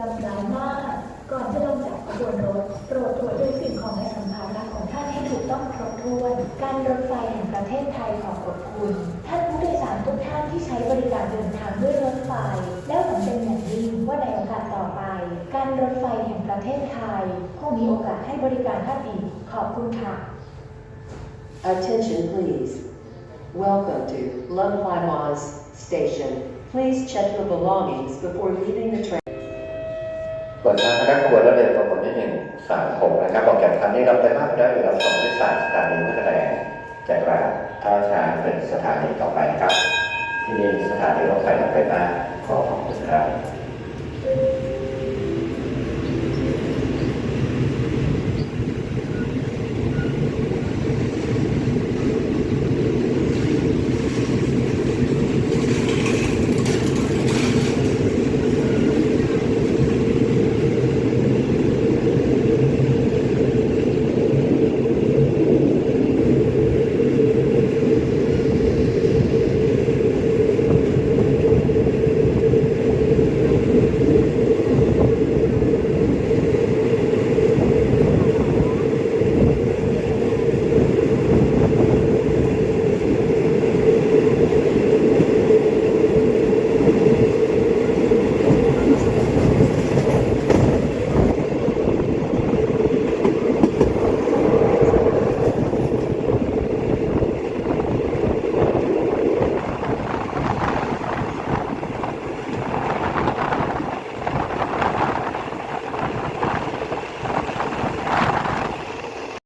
ลำร้ายมาก ก่อนจะลงจากขบวนรถโปรดตรวจด้วยสิ่งของในสัมภาระของท่านให้ถูกต้องครบถ้วน การรถไฟแห่งประเทศไทยขอขอบคุณ ท่านผู้โดยสารทุกท่านที่ใช้บริการเดินทางด้วยรถไฟ และหวังเป็นอย่างยิ่งว่าในโอกาสต่อไป การรถไฟแห่งประเทศไทยคงมีโอกาสให้บริการท่านอีกขอบคุณค่ะ Attention please Welcome to Lung Lai Station Please check your belongings before leaving the train. เปิดทางคณะขบวนรถเร็วขบวนที่หนึ่งสามหกนะครับบอกจากคันนี้เราไปมากได้เวลาสองที่สามสถานีพัฒนาจากราท่าช้างเป็นสถานีต่อไปนะครับ ที่นี่สถานีรถไฟต่อไปนะขอขอบคุณครับ